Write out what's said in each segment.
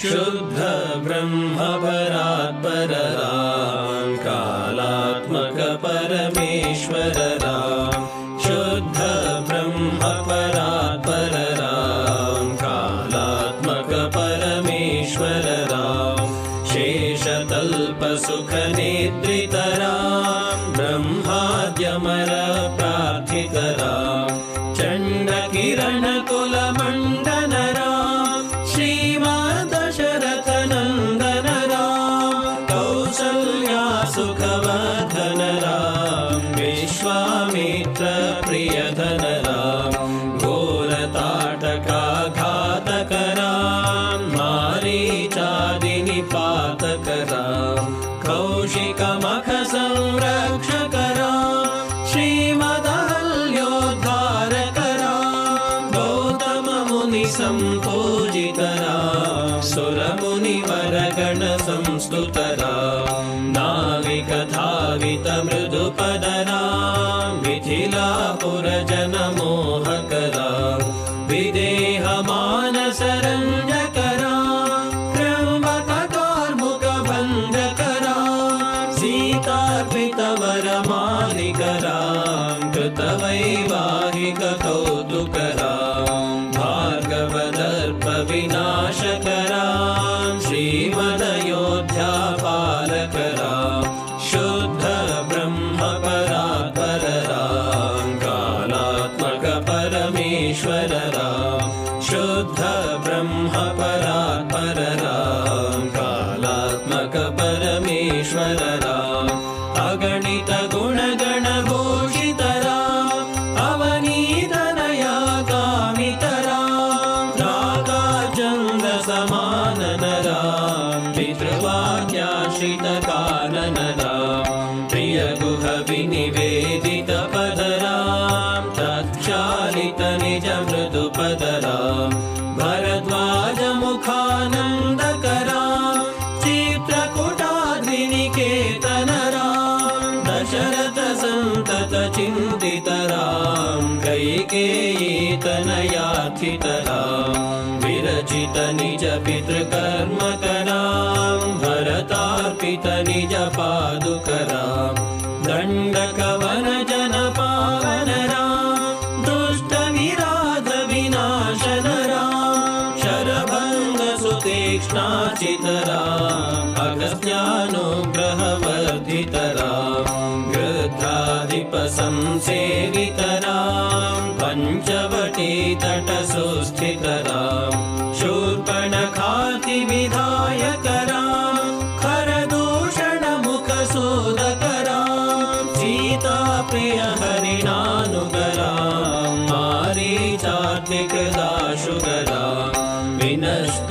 शुद्ध ब्रह्मपरात्परराम कालात्मक परमेश्वर राम शुद्ध ब्रह्मपरात्परराम कालात्मक परमेश्वर राम शेषतल्पसुखनेत्रितराम कौसल्या सुखवर्धन राम विश्वामित्र प्रियधन राम घोरताटका घातक राम मारीचादिनिपातक राम कौशिकमख संरक्षक राम श्रीमदहल्योद्धारक राम गौतम मुनि संपूजित राम सुरमुनिवरगण संस्तुत नाविकधावितमृदुपदराम मिथिलापुरजनमोहकराम विदेहमानसरञ्जकराम त्र्यम्बककार्मुकबन्धकराम सीतार्पितवरमालिकराम कृतवैवाहिककौतुकराम राम अगणित गुणगणभूषितराम अवनीतनया कामितराम रागाचन्दसमाननराम पितृवाक्याश्रितकाननराम कैकेयीतनयाथितराम विरचित निज पितृकर्मकराम दुष्टविराध विनाशन राम शरभङ्ग सुतीक्ष्णाचितराम अगस्त्यानुग्रहवर्धितराम गृध्राधिपसंसेवितराम पञ्चवटी तटसुस्थितराम शूर्पणखातिविधायकराम खरदूषणमुखसोदकराम सीताप्रिय हरिणानुगराम मारीचात्मिकृदाशुगराम विनष्ट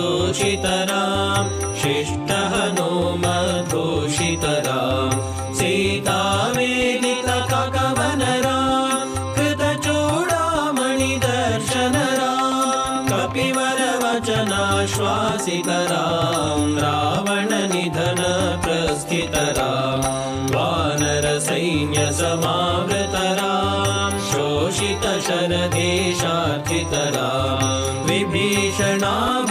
तोषितराम् शिष्टः नोम दोषितरा सीतामेलिलकगमनरा कृत चोडामणि दर्शनराम् कपि वरवचनाश्वासितराम् रावण निधन प्रस्थितराम् वानरसैन्यसमावृतराम् शोषितशरदेशाथितरा विभीषणाभ